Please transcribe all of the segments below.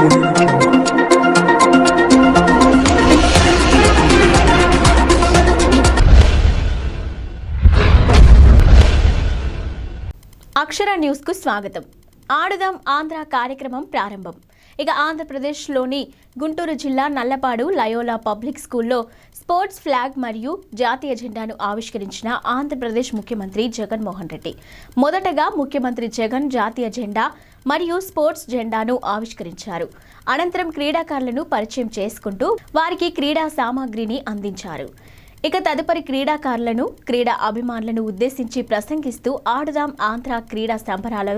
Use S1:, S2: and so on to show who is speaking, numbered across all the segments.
S1: అక్షర న్యూస్కు స్వాగతం. ఆడుదాం ఆంధ్ర కార్యక్రమం ప్రారంభం. ఇక ఆంధ్రప్రదేశ్లోని గుంటూరు జిల్లా నల్లపాడు లయోలా పబ్లిక్ స్కూల్లో స్పోర్ట్స్ ఫ్లాగ్ మరియు జాతీయ జెండాను ఆవిష్కరించిన ఆంధ్రప్రదేశ్ ముఖ్యమంత్రి జగన్మోహన్ రెడ్డి. మొదటగా ముఖ్యమంత్రి జగన్ జాతీయ జెండా మరియు స్పోర్ట్స్ జెండాను ఆవిష్కరించారు. అనంతరం క్రీడాకారులను పరిచయం చేసుకుంటూ వారికి క్రీడా సామాగ్రిని అందించారు. ఇక తదుపరి క్రీడాకారులను క్రీడా అభిమానులను ఉద్దేశించి ప్రసంగిస్తూ ఆడుదాం ఆంధ్ర క్రీడా సంబరాలు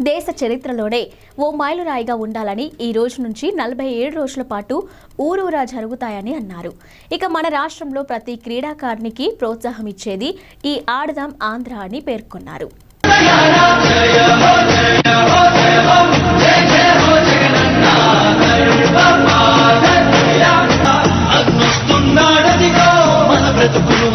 S1: దేశ చరిత్రలోనే ఓ మైలురాయిగా ఉండాలని ఈ రోజు నుంచి నలభై ఏడు రోజుల పాటు ఊరూరా జరుగుతాయని అన్నారు. ఇక మన రాష్ట్రంలో ప్రతి క్రీడాకారునికి ప్రోత్సాహం ఇచ్చేది ఈ ఆడదాం ఆంధ్ర అని పేర్కొన్నారు.
S2: బ్రతుకులు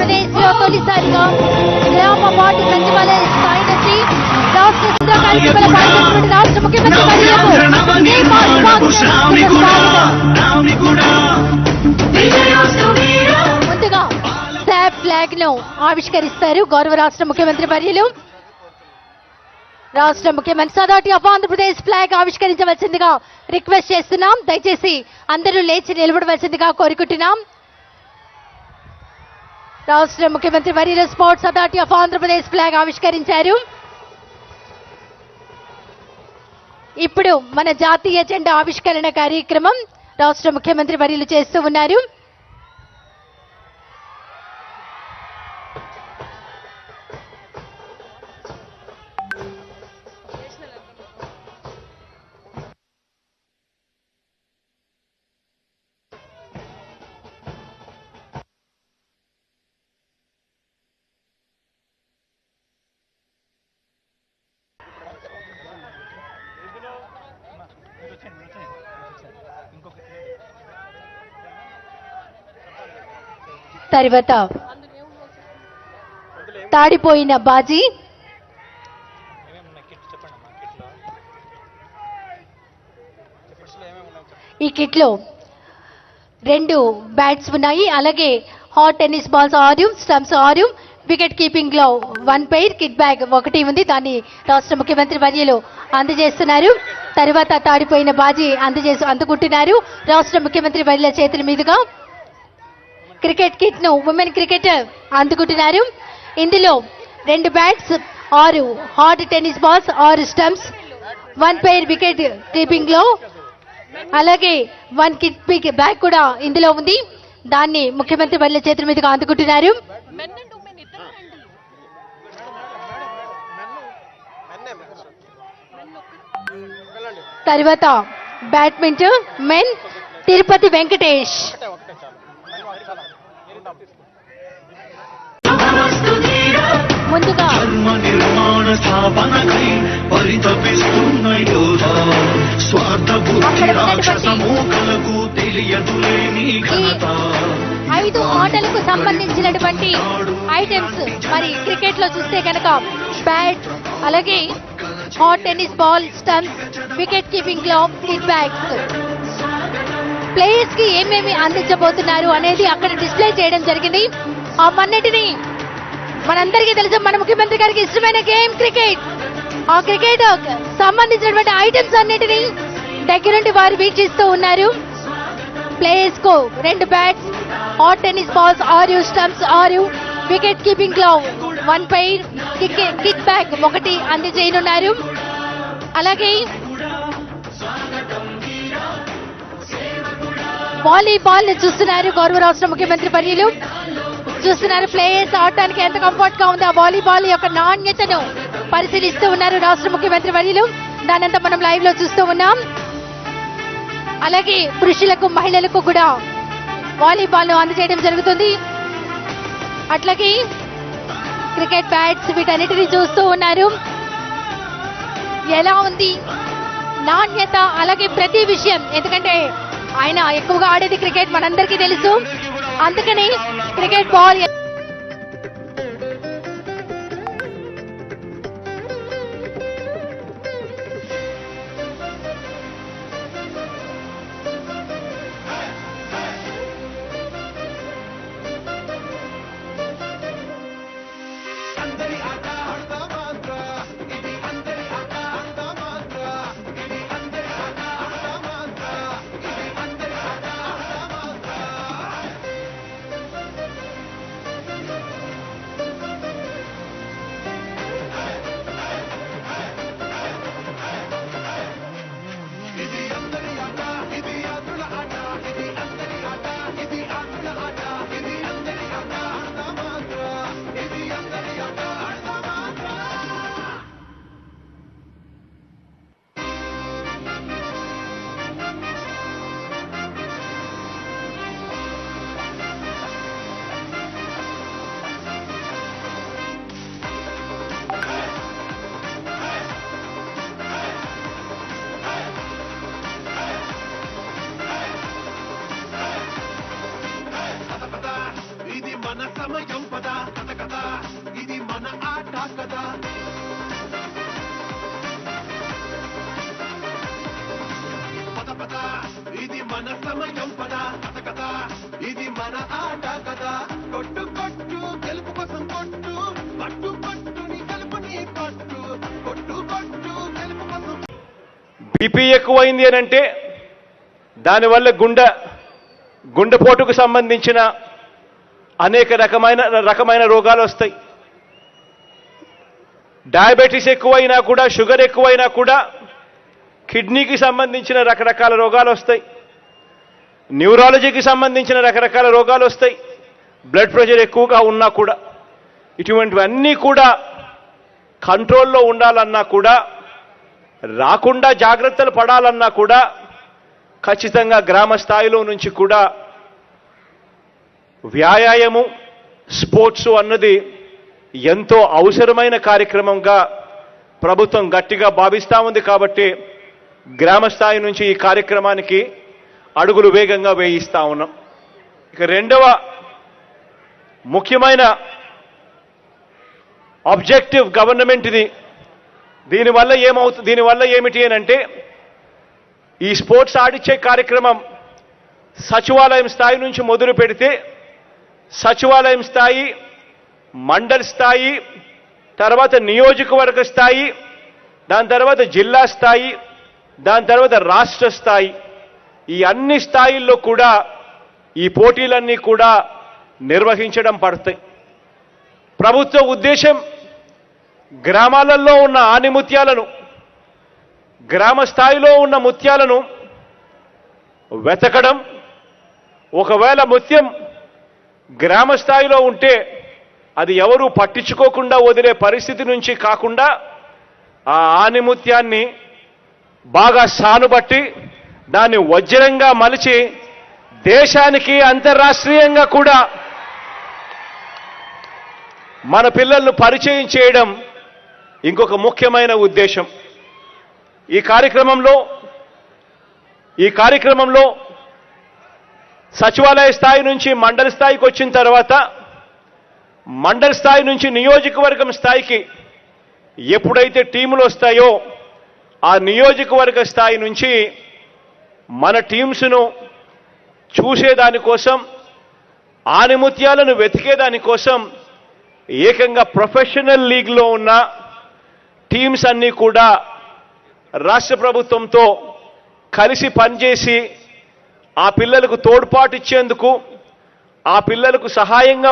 S3: ఆంధ్రప్రదేశ్లో తొలిసారిగా గ్రామ వార్డు సచివాలయ స్థాయి నుంచి రాష్ట్ర సుధా కార్యక్రమాల పాల్గొన్నటువంటి రాష్ట్ర ముఖ్యమంత్రి. ముందుగా శాప్ ఫ్లాగ్ను ఆవిష్కరిస్తారు గౌరవ రాష్ట్ర ముఖ్యమంత్రి వర్యులు. రాష్ట్ర ముఖ్యమంత్రి సదాటి ఆఫ్ ఆంధ్రప్రదేశ్ ఫ్లాగ్ ఆవిష్కరించవలసిందిగా రిక్వెస్ట్ చేస్తున్నాం. దయచేసి అందరూ లేచి నిలబడవలసిందిగా కోరుకుంటున్నాం. రాష్ట్ర ముఖ్యమంత్రి వర్యులు sports authority of Andhra Pradesh flag ఆవిష్కరించారు. ఇప్పుడు మన జాతీయ జెండా ఆవిష్కరణ కార్యక్రమం రాష్ట్ర ముఖ్యమంత్రి వర్యులు చేస్తూ ఉన్నారు. తర్వాత తాడిపోయిన బాజీ ఈ కిట్లో రెండు బ్యాట్స్ ఉన్నాయి. అలాగే హాట్ టెన్నిస్ బాల్స్ ఆరు స్టంప్స్ ఆరు వికెట్ కీపింగ్లో వన్ పెయిర్ కిట్ బ్యాగ్ ఒకటి ఉంది. దాన్ని రాష్ట్ర ముఖ్యమంత్రి వర్యులు అందజేస్తున్నారు. తర్వాత తాడిపోయిన బాజీ అందజేసి అందుకుంటున్నారు. రాష్ట్ర ముఖ్యమంత్రి వర్యుల చేతుల మీదుగా క్రికెట్ కిట్ను ఉమెన్ క్రికెటర్ అందుకుంటున్నారు. ఇందులో రెండు బ్యాట్స్ ఆరు హాట్ టెన్నిస్ బాల్స్ ఆరు స్టంప్స్ వన్ పెయిర్ వికెట్ కీపింగ్లో అలాగే వన్ కిట్ పిక్ బ్యాగ్ కూడా ఇందులో ఉంది. దాన్ని ముఖ్యమంత్రి వర్ల చేతుల మీదుగా అందుకుంటున్నారు. తర్వాత బ్యాడ్మింటన్ మెన్ తిరుపతి వెంకటేష్. ముందుగా
S2: ధర్మ నిర్మాణ స్థాపనకై పరితపిస్తున్న యోధ స్వార్థ బుద్ధి రాక్షస మూకలకు తెలియదులే నీ ఘనత.
S3: ఐదు ఆటలకు సంబంధించినటువంటి ఐటమ్స్ మరి క్రికెట్లో చూస్తే కనుక బ్యాట్ అలాగే hard tennis ball stumps wicket keeping glove kit bags ప్లేయర్స్కి ఏమేమి అందించబోతున్నారు అనేది అక్కడ డిస్ప్లే చేయడం జరిగింది. ఆ మన్నిటిని మనందరికీ తెలుసు మన ముఖ్యమంత్రి గారికి ఇష్టమైన గేమ్ క్రికెట్. ఆ క్రికెట్ సంబంధించినటువంటి ఐటమ్స్ అన్నిటినీ దగ్గరుండి వారు వీక్షిస్తూ ఉన్నారు. ప్లేయర్స్కు రెండు బ్యాట్స్ ఆర్ టెన్నిస్ బాల్స్ ఆరు స్టంప్స్ ఆరు wicket keeping glove one pair kit bag ఒకటి అందజేయనున్నారు అలాగే వాలీబాల్ని చూస్తున్నారు గౌరవ రాష్ట్ర ముఖ్యమంత్రి పర్యలు చూస్తున్నారు ప్లేయర్స్ ఆడటానికి ఎంత కంఫర్ట్గా ఉంది ఆ వాలీబాల్ యొక్క నాణ్యతను పరిశీలిస్తూ ఉన్నారు రాష్ట్ర ముఖ్యమంత్రి వర్యులు దానంతా మనం లైవ్లో చూస్తూ ఉన్నాం. అలాగే పురుషులకు మహిళలకు కూడా వాలీబాల్ అందజేయడం జరుగుతుంది. అట్లాగే క్రికెట్ బ్యాట్స్ వీటన్నిటిని చూస్తూ ఉన్నారు. ఎలా ఉంది? నాణ్యత అలాగే ప్రతి విషయం ఎందుకంటే ఆయన ఎక్కువగా ఆడేది క్రికెట్ మనందరికీ తెలుసు. అందుకని క్రికెట్ బాల్
S4: మన సమయం పద కథ కథ. ఇది మన ఆట కథ. కొట్టు కొట్టు గెలుపు కోసం కొట్టు. పట్టు పట్టుని కలుపుని పట్టు కొట్టు కొట్టు గెలుపు కోసం
S5: బీపీ ఎక్కువైంది అని అంటే దానివల్ల గుండె గుండెపోటుకు సంబంధించిన అనేక రకమైన రకమైన రోగాలు వస్తాయి. డయాబెటీస్ ఎక్కువైనా కూడా షుగర్ ఎక్కువైనా కూడా కిడ్నీకి సంబంధించిన రకరకాల రోగాలు వస్తాయి. న్యూరాలజీకి సంబంధించిన రకరకాల రోగాలు వస్తాయి. బ్లడ్ ప్రెషర్ ఎక్కువగా ఉన్నా కూడా ఇటువంటివన్నీ కూడా కంట్రోల్లో ఉండాలన్నా కూడా రాకుండా జాగ్రత్తలు పడాలన్నా కూడా ఖచ్చితంగా గ్రామ స్థాయిలో నుంచి కూడా వ్యాయామము స్పోర్ట్స్ అన్నది ఎంతో అవసరమైన కార్యక్రమంగా ప్రభుత్వం గట్టిగా భావిస్తూ ఉంది కాబట్టి గ్రామ స్థాయి నుంచి ఈ కార్యక్రమానికి అడుగులు వేగంగా వేయిస్తా ఉన్నాం. ఇక రెండవ ముఖ్యమైన ఆబ్జెక్టివ్ గవర్నమెంట్ ఇది దీనివల్ల ఏమవుతుంది దీనివల్ల ఏమిటి అని అంటే ఈ స్పోర్ట్స్ ఆడిచ్చే కార్యక్రమం సచివాలయం స్థాయి నుంచి మొదలు పెడితే సచివాలయం స్థాయి మండల్ స్థాయి తర్వాత నియోజకవర్గ స్థాయి దాని తర్వాత జిల్లా స్థాయి దాని తర్వాత రాష్ట్ర స్థాయి ఈ అన్ని స్థాయిల్లో కూడా ఈ పోటీలన్నీ కూడా నిర్వహించడం పడతాయి. ప్రభుత్వ ఉద్దేశం గ్రామాలలో ఉన్న ఆనిముత్యాలను గ్రామ స్థాయిలో ఉన్న ముత్యాలను వెతకడం ఒకవేళ ముత్యం గ్రామ స్థాయిలో ఉంటే అది ఎవరు పట్టించుకోకుండా వదిలే పరిస్థితి నుంచి కాకుండా ఆ ఆనిముత్యాన్ని బాగా సానుబట్టి దాన్ని వజ్రంగా మలిచి దేశానికి అంతర్రాష్ట్రీయంగా కూడా మన పిల్లలను పరిచయం చేయడం ఇంకొక ముఖ్యమైన ఉద్దేశం. ఈ కార్యక్రమంలో ఈ కార్యక్రమంలో సచివాలయ స్థాయి నుంచి మండల స్థాయికి వచ్చిన తర్వాత మండల స్థాయి నుంచి నియోజకవర్గం స్థాయికి ఎప్పుడైతే టీములు వస్తాయో ఆ నియోజకవర్గ స్థాయి నుంచి మన టీమ్స్ను చూసేదానికోసం ఆనిముత్యాలను వెతికేదానికోసం ఏకంగా ప్రొఫెషనల్ లీగ్లో ఉన్న టీమ్స్ అన్నీ కూడా రాష్ట్ర ప్రభుత్వంతో కలిసి పనిచేసి ఆ పిల్లలకు తోడ్పాటు ఇచ్చేందుకు ఆ పిల్లలకు సహాయంగా